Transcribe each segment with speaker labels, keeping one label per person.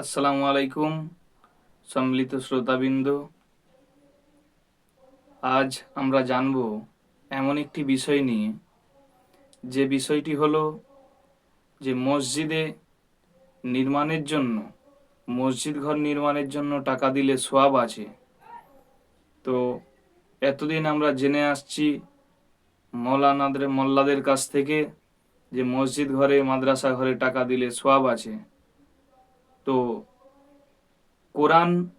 Speaker 1: আসসালামু আলাইকুম, সম্মিলিত শ্রোতাবৃন্দ। আজ আমরা জানব এমন একটি বিষয় নিয়ে। যে বিষয়টি হলো যে মসজিদে নির্মাণের জন্য, মসজিদ ঘর নির্মাণের জন্য টাকা দিলে সোয়াব আছে। তো এতদিন আমরা জেনে আসছি মৌলানাদের, মোল্লাদের কাছ থেকে যে মসজিদ ঘরে, মাদ্রাসা ঘরে টাকা দিলে সোয়াব আছে। তো কোরআন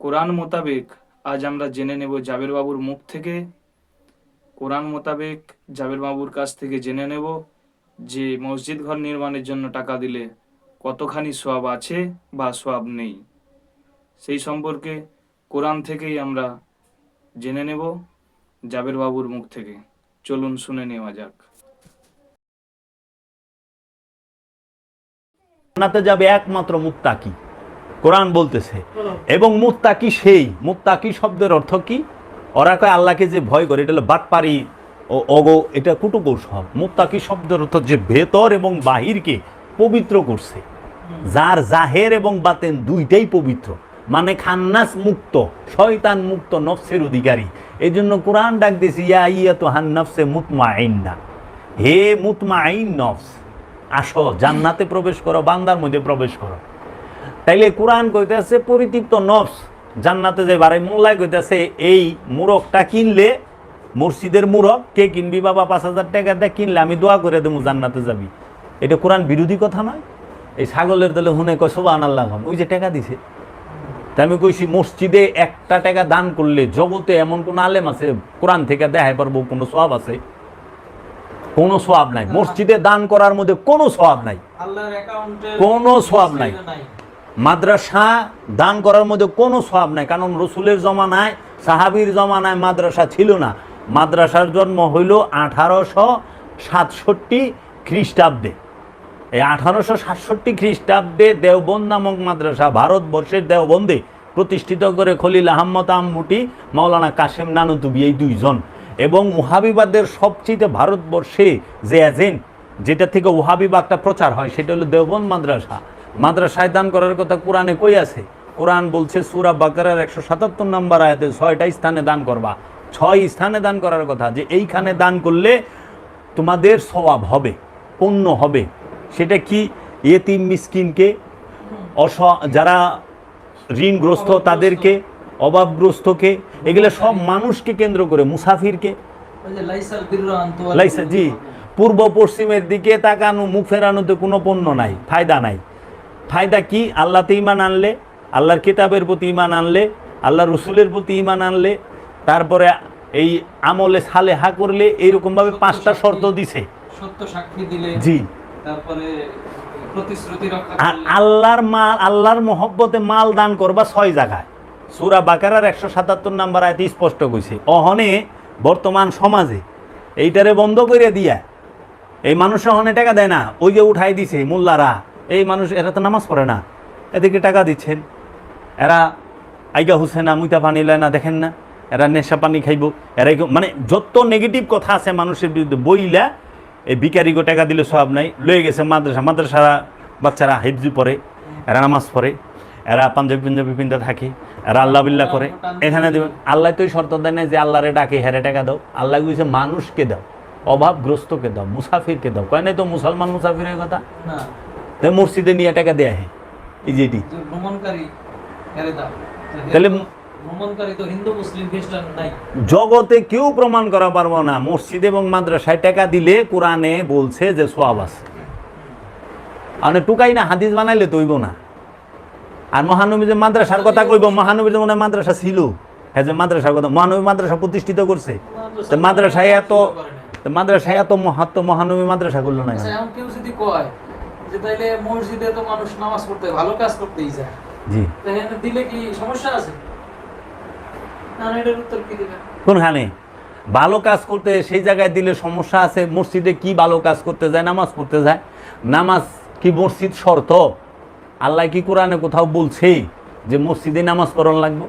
Speaker 1: কোরআন মোতাবেক আজ আমরা জেনে নেব জাবের বাবুর মুখ থেকে। কোরআন মোতাবেক জাবের বাবুর কাছ থেকে জেনে নেব যে মসজিদ ঘর নির্মাণের জন্য টাকা দিলে কতখানি সোয়াব আছে বা সোয়াব নেই। সেই সম্পর্কে কোরআন থেকেই আমরা জেনে নেব জাবের বাবুর মুখ থেকে। চলুন শুনে নেওয়া যাক।
Speaker 2: জান্নাতে যাবে একমাত্র মুত্তাকি। কোরআন বলতেছে, এবং মুত্তাকি সেই। মুত্তাকি শব্দের অর্থ কি? ওরা কয় আল্লাহকে যে ভয় করে, এটা হলো বাটপারি ও অগো, এটা কুটুকৌশল মুত্তাকি শব্দের অর্থ যে ভেতর এবং বাহিরকে পবিত্র করছে। যার জাহের এবং বাতেন দুইটাই পবিত্র। মানে খান্নাস মুক্ত, শয়তান মুক্ত নফসের অধিকারী। এই জন্য কোরআন ডাক দিয়েছে ইয়া ইয়া তো হান নফসে মুতমা হে মুতমা আইন নফস আসো, জান্নাতে প্রবেশ করো, বান্দার মধ্যে প্রবেশ করো। তাইলে কোরআন কইতেছে, পরিতৃপ্ত নফস, জান্নাতে যে বারে মোল্লায় কইতেছে, এই মুরগটা কিনলে, মসজিদের মুরগ, কে কিনবি বাবা, পাঁচ হাজার টাকা দিয়ে কিনলে আমি দোয়া করে দেবো, জান্নাতে যাবি। এটা কোরআন বিরোধী কথা নয়। এই ছাগলের দলে হুনে কয় সোবান আল্লাহ ওই যে টাকা দিছে। তা আমি কইছি, মসজিদে একটা টাকা দান করলে জগতে এমন কোন আলেম আছে, কোরআন থেকে দেখায় পারব কোনো সব আছে? কোনো সোয়াব নাই। মসজিদে দান করার মধ্যে কোনো সোয়াব নাই। কোনো সওয়াব নাই। মাদ্রাসা দান করার মধ্যে কোনো সওয়াব নাই। কারণ রসুলের জমানায় সাহাবির জমানায় মাদ্রাসা ছিল না। মাদ্রাসার জন্ম হইল আঠারোশো সাতষট্টি খ্রিস্টাব্দে। এই আঠারোশো সাতষট্টি খ্রিস্টাব্দে দেওবন্দ নামক মাদ্রাসা ভারতবর্ষের দেওবন্দে প্রতিষ্ঠিত করে খলিল আহম্মদ আহমুটি মৌলানা কাশেম নানুতুবি এই দুইজন। এবং ওহাবিবাদের সবচেয়ে ভারতবর্ষে যে এজেন্ট যেটা থেকে ওহাবিবাগটা প্রচার হয়, সেটা হলো দেওবন্দ মাদ্রাসা। মাদ্রাসায় দান করার কথা কোরআনে কই আছে? কোরআন বলছে, সুরা বাকারার একশো সাতাত্তর নম্বর আয়াতে ছয়টা স্থানে দান করবা। ছয় স্থানে দান করার কথা, যে এইখানে দান করলে তোমাদের স্বভাব হবে পণ্য হবে। সেটা কি? এতিম মিসকিনকে, অস, যারা ঋণগ্রস্ত তাদেরকে অভাবগ্রস্তকে এগুলো সব মানুষকে কেন্দ্র করে মুসাফিরকে। লাইসা জি পূর্ব পশ্চিমের দিকে তাকানো মুখ ফেরানোতে কোনো পণ্য নাই ফায়দা নাই। ফায়দা কি? আল্লাহতে ইমান আনলে আল্লাহর কিতাবের প্রতি ইমান আনলে আল্লাহ রসুলের প্রতি ইমান আনলে তারপরে এই আমলে সালে হা করলে এইরকমভাবে পাঁচটা শর্ত দিছে।
Speaker 3: সত্য সাক্ষী দিলে
Speaker 2: জি।
Speaker 3: তারপরে প্রতিশ্রুতি রক্ষা
Speaker 2: আল্লাহর মাল আল্লাহর মহব্বতে মাল দান করবা ছয় জায়গায়। সুরা বাকারার একশো সাতাত্তর নাম্বার আয়তে স্পষ্ট কইছে, অহনে বর্তমান সমাজে এইটারে বন্ধ করে দিয়া, এই মানুষ অহনে টাকা দেয় না, ওই যে উঠাই দিছে মোল্লারা, এই মানুষ, এরা তো নামাজ পড়ে না, এদেরকে টাকা দিচ্ছেন, এরা আইগা হুসেনা মুইতা পানি লয় না, দেখেন না, এরা নেশা পানি খাইব, এরা মানে যত নেগেটিভ কথা আছে মানুষের বিরুদ্ধে, বইলা এই ভিকারিগো টাকা দিলে সব নাই, লয়ে গেছে মাদ্রাসা মাদ্রাসা বাচ্চারা হেফজি পড়ে, এরা নামাজ পড়ে। এরা পাঞ্জাবি পাঞ্জাবি পিন্ধা থাকে এরা আল্লাহ বিল্লাহ করে। এখানে দেবেন আল্লাহ তো শর্ত দেয় না যে আল্লাহরে ডাকে হেরে টাকা দাও। আল্লাহ কইছে মানুষকে দাও অভাবগ্রস্তকে দাও মুসাফিরকে দাও। কয় নাই তো মুসলমান মুসাফিরের কথা?
Speaker 3: না।
Speaker 2: তাই মসজিদে নিয়ে টাকা দেয়া হয় এই যেটি তাহলে জগতে কেউ প্রমাণ করা পারব না। মসজিদ এবং মাদ্রাসায় টাকা দিলে কোরআনে বলছে যে সোয়াব আছে। মানে টুকাই না হাদিস বানাইলে তৈব না। আর মহানবী যে মাদ্রাসার কথা কইব মহানবী যে মনে মাদ্রাসা ছিল? হ্যাঁ যে মাদ্রাসার কথা। মহানবী মাদ্রাসা প্রতিষ্ঠিত করছে। তো মাদ্রাসায় এত মাদ্রাসায় এত মহাত্ম মহানবী মাদ্রাসা করল না
Speaker 3: আচ্ছা কেউ যদি কয় যে তাইলে মসজিদে তো মানুষ নামাজ পড়তে ভালো কাজ করতেই যায়।
Speaker 2: জি।
Speaker 3: দিলে কি সমস্যা আছে? না না, এটার উত্তর কি দিবেন?
Speaker 2: কোনখানে? ভালো কাজ করতে সেই জায়গায় দিলে সমস্যা আছে মসজিদে কি ভালো কাজ করতে যায় নামাজ পড়তে যায়? নামাজ কি মসজিদ শর্ত? আল্লাহ কি কোরআনে কোথাও বলছে যে মসজিদে নামাজ পড়ন লাগবে?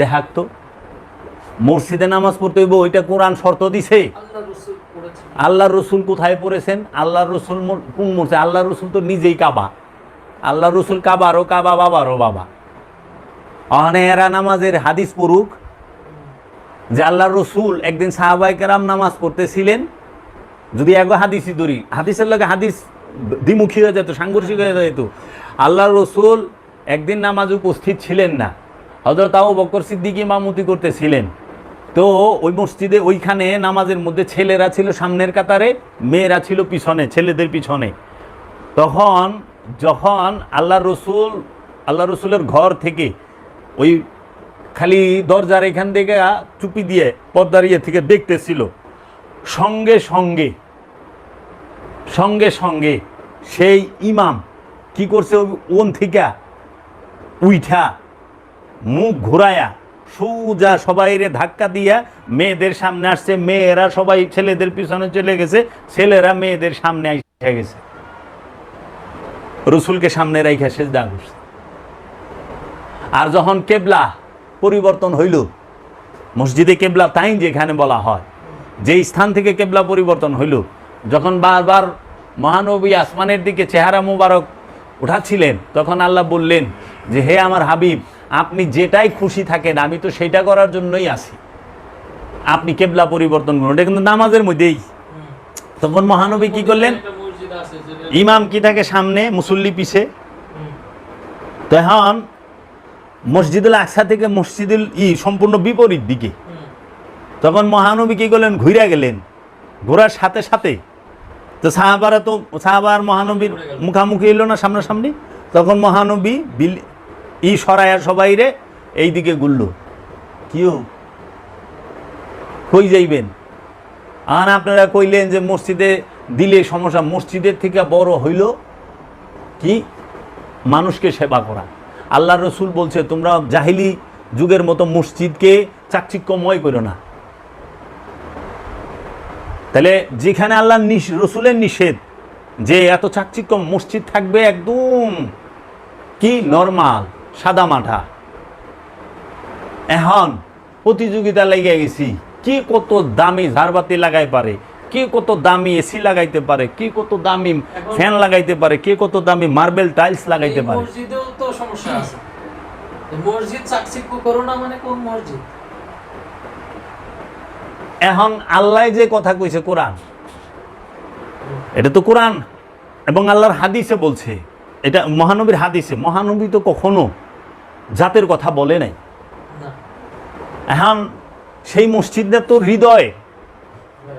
Speaker 2: দেখাক তো। মসজিদে নামাজ পড়তে হইব ওইটা কোরআন শর্ত দিছে।
Speaker 3: আল্লাহ রসুল
Speaker 2: কোথায় পড়েছেন? আল্লাহ রসুল কোন মরছে আল্লাহ রসুল তো নিজেই কাবা। আল্লাহ রসুল কাবারও কাবা বাবারও বাবা। অনে এরা নামাজের হাদিস পড়ুক যে আল্লাহ রসুল একদিন সাহাবাই কেরাম নামাজ পড়তেছিলেন। যদি এক হাদিসই ধরি হাদিসের লগে হাদিস দ্বিমুখী হয়ে যেত সাংঘর্ষিক হয়ে যেত। আল্লাহ রসুল একদিন নামাজ উপস্থিত ছিলেন না। হজরত আবু বকর সিদ্দিক ইমামতি করতেছিলেন। তো ওই মসজিদে ওইখানে নামাজের মধ্যে ছেলেরা ছিল সামনের কাতারে, মেয়েরা ছিল পিছনে, ছেলেদের পিছনে। তখন যখন আল্লাহ রসুল আল্লাহ রসুলের ঘর থেকে ওই খালি দরজার এখান থেকে চুপি দিয়ে পর্দার ইয়ে থেকে দেখতেছিল, সঙ্গে সঙ্গে সঙ্গে সঙ্গে সেই ইমাম কি করছে ওন থেকে? উইঠা, মুখ ঘুরায়া, সোজা সবাইরে ধাক্কা দিয়া মেয়েদের সামনে আসছে। মেয়েরা সবাই ছেলেদের পিছনে চলে গেছে, ছেলেরা মেয়েদের সামনে এসে গেছে। রসুলকে সামনে রাইখা দাগ উঠছে। আর যখন কেবলা পরিবর্তন হইল, মসজিদে কেবলা তাই যেখানে বলা হয়, যে স্থান থেকে কেবলা পরিবর্তন হইল, যখন বারবার মহানবী আসমানের দিকে চেহারা মুবারক উঠাচ্ছিলেন, তখন আল্লাহ বললেন যে, হে আমার হাবিব, আপনি যেটাই খুশি থাকেন, আমি তো সেটা করার জন্যই আছি। আপনি কেবলা পরিবর্তন করুন। এটা কিন্তু নামাজের মধ্যেই। তখন মহানবী কি করলেন? ইমাম কি থাকে সামনে? মুসল্লি পিছে। তখন মসজিদুল আকসা থেকে মসজিদুল ই সম্পূর্ণ বিপরীত দিকে। তখন মহানবী কি করলেন? ঘুরে গেলেন। ঘোরার সাথে সাথে তো সাহাবারা তো সাহাবার মহানবীর মুখামুখি এলো না সামনাসামনি? তখন মহানবী বিল, ই সরায়া সবাই রে এই দিকে গুলল। কিও? কই যাইবেন? আর আপনারা কইলেন যে মসজিদে দিলে সমস্যা, মসজিদের থেকে বড় হইল কি? মানুষকে সেবা করা। আল্লাহ রসুল বলছে, তোমরা জাহিলি যুগের মতো মসজিদকে চাকচিক্যময় করো না। তাহলে যেখানে আল্লাহ রসুলের নিষেধ যে এত চাকচিক্য মসজিদ থাকবে একদম কি নর্মাল সাদা মাঠা। এখন প্রতিযোগিতা লেগে গেছি কি কত দামি ঝাড়বাতি লাগাই পারে কে কত দামি এসি লাগাইতে পারে কে কত দামি ফ্যান লাগাইতে পারে কে কত দামি মার্বেল টাইলস লাগাইতে পারে।
Speaker 3: মসজিদেও তো সমস্যা আছে। মসজিদ চাকচিক্য করো না মানে কোন মসজিদ?
Speaker 2: এখন আল্লাহ যে কথা কইছে কোরআন এটা তো কোরআন এবং আল্লাহর হাদিসে বলছে এটা মহানবীর হাদিসে। মহানবী তো কখনো জাতের কথা বলে নাই। এখন সেই মসজিদটা তো হৃদয়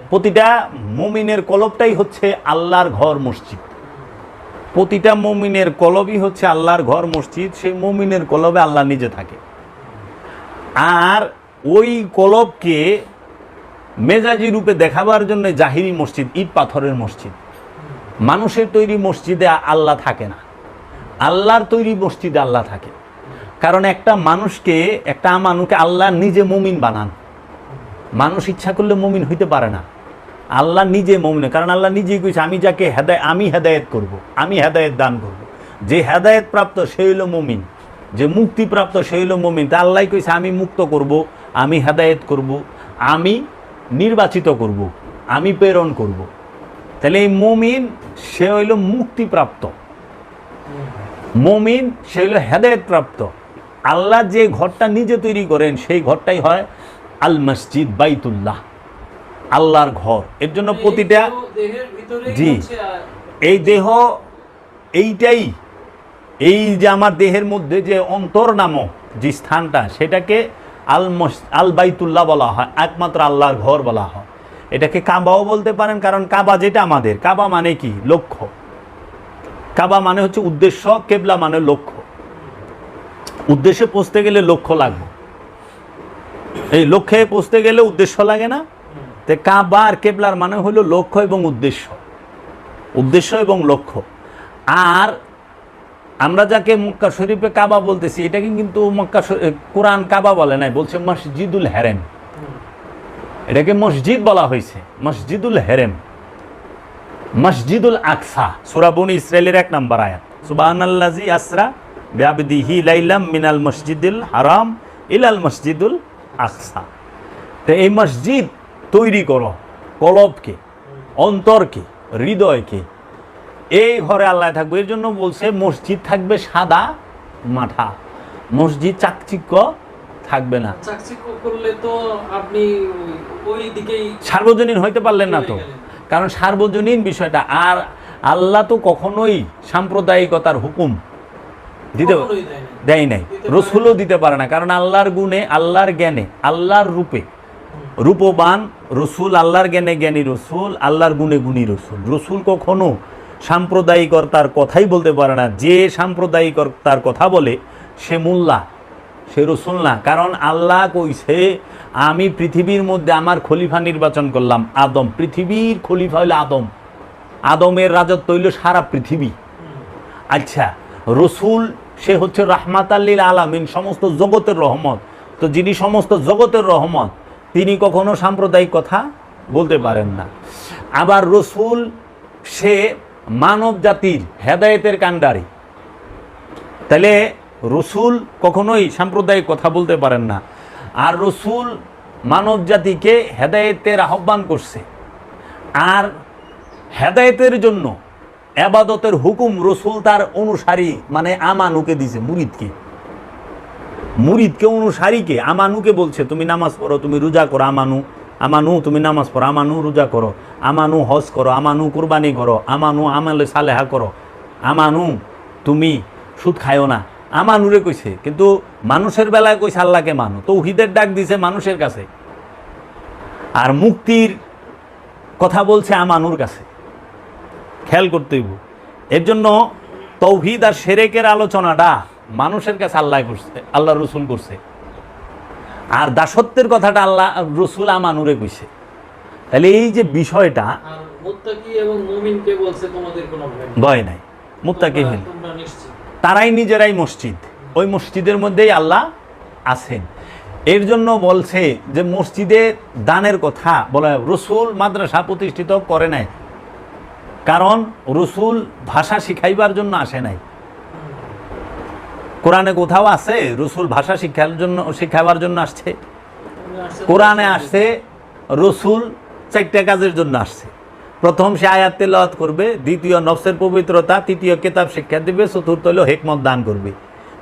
Speaker 2: প্রতিটা মমিনের কলবটাই হচ্ছে আল্লাহর ঘর মসজিদ। প্রতিটা মমিনের কলবই হচ্ছে আল্লাহর ঘর মসজিদ সেই মমিনের কলবে আল্লাহ নিজে থাকে। আর ওই কলবকে মেজাজি রূপে দেখাবার জন্য জাহিরি মসজিদ, ইট পাথরের মসজিদ মানুষের তৈরি মসজিদে আল্লাহ থাকে না আল্লাহর তৈরি মসজিদে আল্লাহ থাকে কারণ একটা মানুষকে একটা মানুষকে আল্লাহ নিজে মুমিন বানান মানুষ ইচ্ছা করলে মুমিন হইতে পারে না আল্লাহ নিজে মমিন, কারণ আল্লাহ নিজেই কইছে, আমি যাকে হেদায়, আমি হেদায়েত করব। আমি হেদায়েত দান করব। যে হেদায়েত প্রাপ্ত সে হইল মমিন, যে মুক্তিপ্রাপ্ত সে হইল মমিন তা আল্লাহ কইছে, আমি মুক্ত করব। আমি হেদায়েত করব। আমি নির্বাচিত করব। আমি প্রেরণ করব। তাহলে এই মমিন সে হইল মুক্তিপ্রাপ্ত মমিন সে হইল হেদায়েত প্রাপ্ত আল্লাহ যে ঘরটা নিজে তৈরি করেন সেই ঘরটাই হয় আল মসজিদ বাইতুল্লাহ আল্লাহর ঘর এর জন্য প্রতিটা জি। এই দেহ এইটাই এই যে আমার দেহের মধ্যে যে অন্তর নামক যে স্থানটা সেটাকে আল আল বাইতুল্লাহ বলা হয়, একমাত্র আল্লাহর ঘর বলা হয়। এটাকে কাবাও বলতে পারেন, কারণ কাবা যেটা আমাদের, কাবা মানে কি? লক্ষ্য। কাবা মানে হচ্ছে উদ্দেশ্য, কেবলা মানে লক্ষ্য। উদ্দেশ্যে পৌঁছতে গেলে লক্ষ্য লাগবে। এই লক্ষ্যে পৌঁছতে গেলে উদ্দেশ্য লাগে না? তে কাবা আর কেবলার মানে হলো লক্ষ্য এবং উদ্দেশ্য। উদ্দেশ্য এবং লক্ষ্য। আর আমরা যাকে মক্কা শরীফে কাবা বলতেছি, এটাকে কিন্তু মক্কা কোরআন কাবা বলে নাই, বলছে মসজিদুল হেরেম। এটাকে মসজিদ বলা হয়েছে, মসজিদুল হেরেম। মসজিদুল আকসা সুরাবুন ইসরায়েলের এক নম্বর আয়াত। সুবহানাল্লাজি আসরা বিআবদিহি লাইলাম মিনাল মসজিদুল হারাম ইলাল মসজিদুল আকসা। তো এই মসজিদ তৈরি করো, কলবকে, অন্তরকে, হৃদয়কে। এই ঘরে আল্লাহ থাকবে। এর জন্য বলছে মসজিদ থাকবে সাদা মাঠা। মসজিদ চাকচিক্য থাকবে না।
Speaker 3: করলে তো আপনি ওই- ওই দিকেই
Speaker 2: সার্বজনীন হইতে পারলেন না তো। কারণ সার্বজনীন বিষয়টা। আর আল্লাহ তো কখনোই সাম্প্রদায়িকতার হুকুম দিতে
Speaker 3: দেয়
Speaker 2: দেয় নাই। রসুলও দিতে পারে না। কারণ আল্লাহর গুণে আল্লাহর জ্ঞানে আল্লাহর রূপে। রূপবান রসুল আল্লাহর জ্ঞানে জ্ঞানী রসুল আল্লাহর গুণে গুণী রসুল। রসুল কখনো সাম্প্রদায়িকতার কথাই বলতে পারে না। যে সাম্প্রদায়িকতার কথা বলে, সে মোল্লা, সে রসুল না। কারণ আল্লাহ কইছে, আমি পৃথিবীর মধ্যে আমার খলিফা নির্বাচন করলাম, আদম। পৃথিবীর খলিফা হইল আদম। আদমের রাজত্ব হইল সারা পৃথিবী। আচ্ছা রসুল, সে হচ্ছে রাহমাত আল্লিল আলামিন, সমস্ত জগতের রহমত। তো যিনি সমস্ত জগতের রহমত, তিনি কখনো সাম্প্রদায়িক কথা বলতে পারেন না। আবার রসুল, সে মানব জাতির হেদায়েতের কাণ্ডারি। তাহলে রসুল কখনোই সাম্প্রদায়িক কথা বলতে পারেন না। আর রসুল মানব জাতিকে হেদায়েতের আহ্বান করছে। আর হেদায়েতের জন্য আবাদতের হুকুম রসুল তার অনুসারী মানে আমানুকে দিছে, মুরিদকে। মুরিদকে, অনুসারীকে, আমানুকে বলছে, তুমি নামাজ পড়ো, তুমি রোজা করো, আমানু। আমানু, তুমি নামাজ পড়ো। আমানু রোজা করো। আমানু হজ করো। আমানু কুরবানি করো। আমানু আমালে সালেহা করো। আমানু, তুমি সুদ খায়ও না। আমানুরে কইছে, কিন্তু মানুষের বেলায় কইছে, আল্লাহকে মানো। তো উহিদের ডাক দিছে মানুষের কাছে। আর মুক্তির কথা বলছে আমানুর কাছে। খেয়াল করতে হইব। এর জন্য তৌহিদ আর সেরেকের আলোচনাটা মানুষের কাছে আল্লাহ করছে, আল্লাহ রসুল করছে। আর দাসত্বের কথাটা আল্লাহ রসুল আমানুরে কইছে। তাহলে এই যে বিষয়টা
Speaker 3: ভয় নাই? নিশ্চিত।
Speaker 2: তারাই নিজেরাই মসজিদ। ওই মসজিদের মধ্যেই আল্লাহ আছেন। এর জন্য বলছে যে মসজিদে দানের কথা বলা রসুল মাদ্রাসা প্রতিষ্ঠিত করে নাই। কারণ রসুল ভাষা শিখাইবার জন্য আসে নাই। কোরআনে কোথাও আছে? রসুল ভাষা শিক্ষার জন্য, শিখাবার জন্য আসছে? কোরআনে আসছে, রসুল চারটা কাজের জন্য আসছে। প্রথম সে আয়াত তেলাওয়াত করবে, দ্বিতীয় নফসের পবিত্রতা, তৃতীয় কেতাব শিক্ষা দিবে, চতুর্থ হলো হেকমত দান করবে।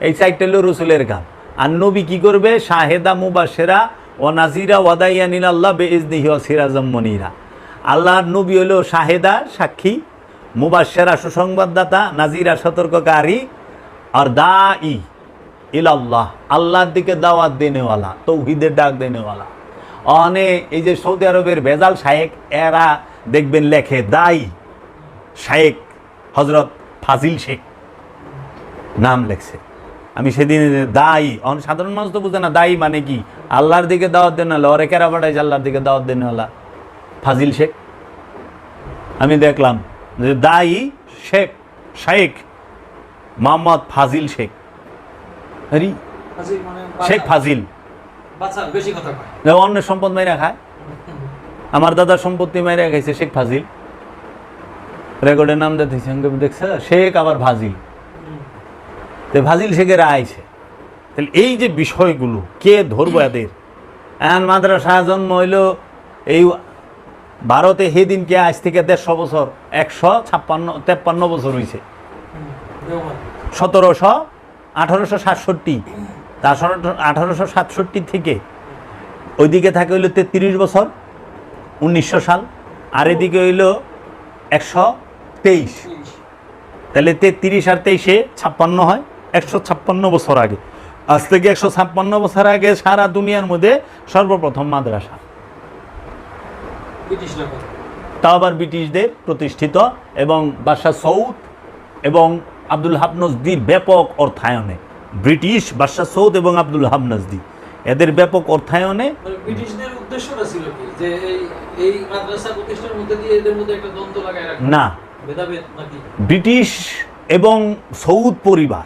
Speaker 2: এই চারটা হলো রসুলের কাম। আর নবী কি করবে? শাহেদা মুবাসেরা ও নাজিরা ওয়াদাইয়া নিলাল্লাহ বেইজনিহি, ও সিরাজম মনিরা। আল্লাহর নবী হলো শাহেদা সাক্ষী মুবাসেরা সুসংবাদদাতা, নাজিরা সতর্ককারী আর দা ই ইলাল্লাহ, আল্লাহর দিকে দাওয়াত দেনেওয়ালা, তৌহিদের ডাক দেনেওয়ালা। অনে এই যে সৌদি আরবের ভেজাল শায়েক, এরা দেখবেন লেখে, দাই শায়েক হজরত ফাজিল শেখ নাম লেখছে। আমি সেদিন দায়ী অন সাধারণ মানুষ তো বুঝে না দায়ী মানে কি? আল্লাহর দিকে দাওয়াত দেন না ওরে কেরা পাঠাইছে আল্লাহর দিকে দাওয়াত দেন ফাজিল শেখ? আমি দেখলাম যে দায়ী শেখ শেখ মোহাম্মদ ফাজিল শেখ। আরে
Speaker 3: মানে
Speaker 2: শেখ ফাজিল। অন্যের সম্পদ মাইরা খায়। আমার দাদার সম্পত্তি মাইরা খাইছে শেখ ফাজিল। রেকর্ডের নাম দেখতেছি আমি দেখছে শেখ আবার ফাজিল। তো ফাজিল শেখের আইছে তাহলে এই যে বিষয়গুলো কে ধরবো এদের? এখন মাদ্রাসা জন্ম হইল এই ভারতে সেদিন কে আজ থেকে দেড়শো বছর একশো ছাপ্পান্ন তেপ্পান্ন বছর হয়েছে সতেরোশো আঠারোশো সাতষট্টি। তারপর আঠারোশো সাতষট্টি থেকে ওইদিকে থাকে হইল তেত্রিশ বছর উনিশশো সাল। আর এদিকে হইল একশো তেইশ। তাহলে তেত্রিশ আর তেইশে ছাপ্পান্ন হয় একশো ছাপ্পান্ন বছর আগে। আজ থেকে একশো ছাপ্পান্ন বছর আগে সারা দুনিয়ার মধ্যে সর্বপ্রথম মাদ্রাসা। তা আবার ব্রিটিশদের প্রতিষ্ঠিত এবং বাদশাহ সৌদ এবং আব্দুল হাবনজদির ব্যাপক অর্থায়নে। ব্রিটিশ বাদশাহ সৌদ এবং আব্দুল হাবনজদি এদের ব্যাপক অর্থায়নে
Speaker 3: মানে ব্রিটিশদের উদ্দেশ্যটা ছিল কি? যে এই এই মাদ্রাসা প্রতিষ্ঠানের মধ্যে দিয়ে এদের মধ্যে একটা দ্বন্দ্ব লাগায় রাখা।
Speaker 2: না।
Speaker 3: ভেদাভেদ নাকি?
Speaker 2: ব্রিটিশ এবং সৌদ পরিবার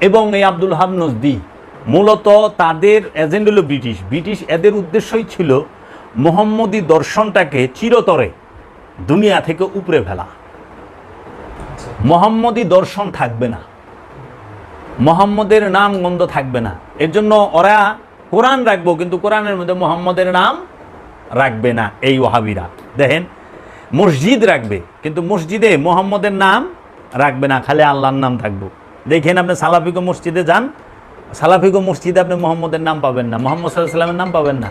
Speaker 2: এবং এই আব্দুল হাবনজদি মূলত তাদের এজেন্ড হলো ব্রিটিশ। ব্রিটিশ এদের উদ্দেশ্যই ছিল মোহাম্মদী দর্শনটাকে চিরতরে দুনিয়া থেকে উপরে ফেলা। মোহাম্মদী দর্শন থাকবে না। মোহাম্মদের নাম গন্ধ থাকবে না। এর জন্য ওরা কোরআন রাখব, কিন্তু কোরআনের মধ্যে মোহাম্মদের নাম রাখবে না এই ওহাবিরা দেখেন, মসজিদ রাখবে, কিন্তু মসজিদে মোহাম্মদের নাম রাখবে না, খালি আল্লাহর নাম থাকব। দেখেন আপনি সালাফিকো মসজিদে যান, সালাফিকো মসজিদে আপনি মোহাম্মদের নাম পাবেন না, মোহাম্মদ সাল্লাহ সাল্লামের নাম পাবেন না।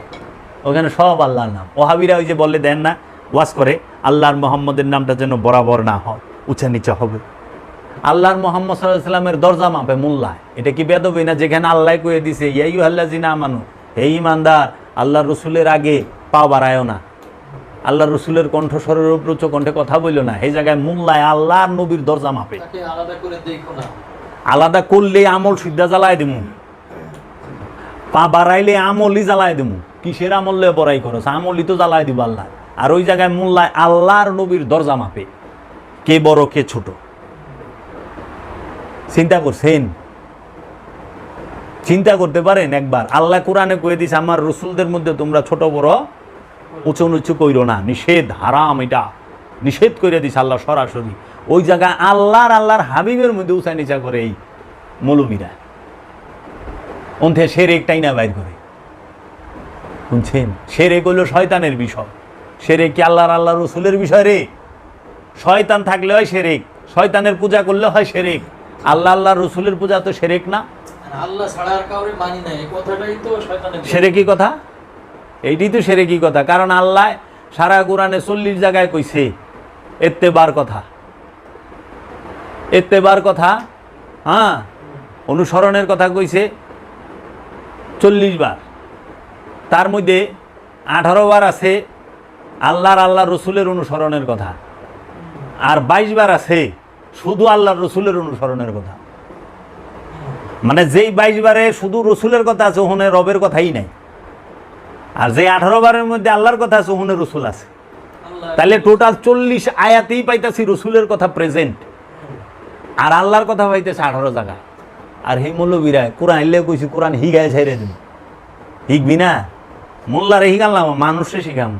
Speaker 2: ওখানে সব আল্লাহর নাম। ওহাবিরা ওই যে বলে দেন না, ওয়াজ করে, আল্লাহর মোহাম্মদের নামটা যেন বরাবর না হয়। উঁচা নিচা হবে। আল্লাহর মোহাম্মদ সাল্লাহ সাল্লামের দরজা মাপে মোল্লায় এটা কি বেদবই না যেখানে আল্লাহ কয়ে দিছে ইয়াইউ আল্লাহ জিনা আমানু হে ইমানদার আল্লাহ রসুলের আগে পা বাড়ায়ও না। আল্লাহ রসুলের কণ্ঠস্বরের উপর উচ্চ কণ্ঠে কথা বলল না। এই জায়গায় মোল্লায় আল্লাহ আর নবীর দরজা মাপে।
Speaker 3: আলাদা
Speaker 2: করলে আমল সিদ্ধা জ্বালায় দিমু। পা বাড়াইলে আমলই জ্বালায় দিমু। কিসের আমল লয়ে বড়াই খরচ? আমলই তো জ্বালায় দিব আল্লাহ। আর ওই জায়গায় মোল্লায় আল্লাহর নবীর দরজা মাপে। কে বড়, কে ছোট? চিন্তা করছেন? চিন্তা করতে পারেন একবার। আল্লাহ কোরআনে কয়ে দিস আমার রসুলদের মধ্যে তোমরা ছোট, বড়, উঁচু, নুচু কইরো না। নিষেধ, হারাম এটা। নিষেধ করে দিস আল্লাহ সরাসরি। ওই জায়গায় আল্লাহর আল্লাহর হাবিবের মধ্যে উঁচা, নিচা করে এই মৌলমীরা অন্থে সেরেকটাই না বাইর করে। শুনছেন? সেরে হইল শয়তানের বিষয়। সেরেক কি আল্লাহর আল্লাহ রসুলের বিষয় রে? শয়তান থাকলে হয় সেরেক শয়তানের পূজা করলে হয় সেরেক আল্লাহ আল্লাহ রসুলের পূজা তো সেরেক না? সেরেকি কথা? এইটি তো সেরেকি কথা কারণ আল্লাহ সারা কোরআনে চল্লিশ জায়গায় কইছে এত্তেবার কথা। এত্তেবার কথা হ্যাঁ অনুসরণের কথা কইছে চল্লিশ বার। তার মধ্যে আঠারো বার আছে আল্লাহর আল্লাহ রসুলের অনুসরণের কথা। আর বাইশ বার আছে শুধু আল্লাহ রসুলের অনুসরণের কথা। মানে যেই বাইশ বারে শুধু রসুলের কথা আছে ওখানে রবের কথাই নাই। আর যে আঠারো বারের মধ্যে আল্লাহর কথা আছে ওখানে রসুল আছে। তাহলে টোটাল চল্লিশ আয়াতেই পাইতেছি রসুলের কথা প্রেজেন্ট আর আল্লাহর কথা পাইতেছে আঠারো জায়গা। আর হে মৌলবীরা কোরআন এলে কইছি কোরআন হিগায় ছেড়ে দিন হিগবি না? মোল্লারে হিগালাম মানুষে শিখাম।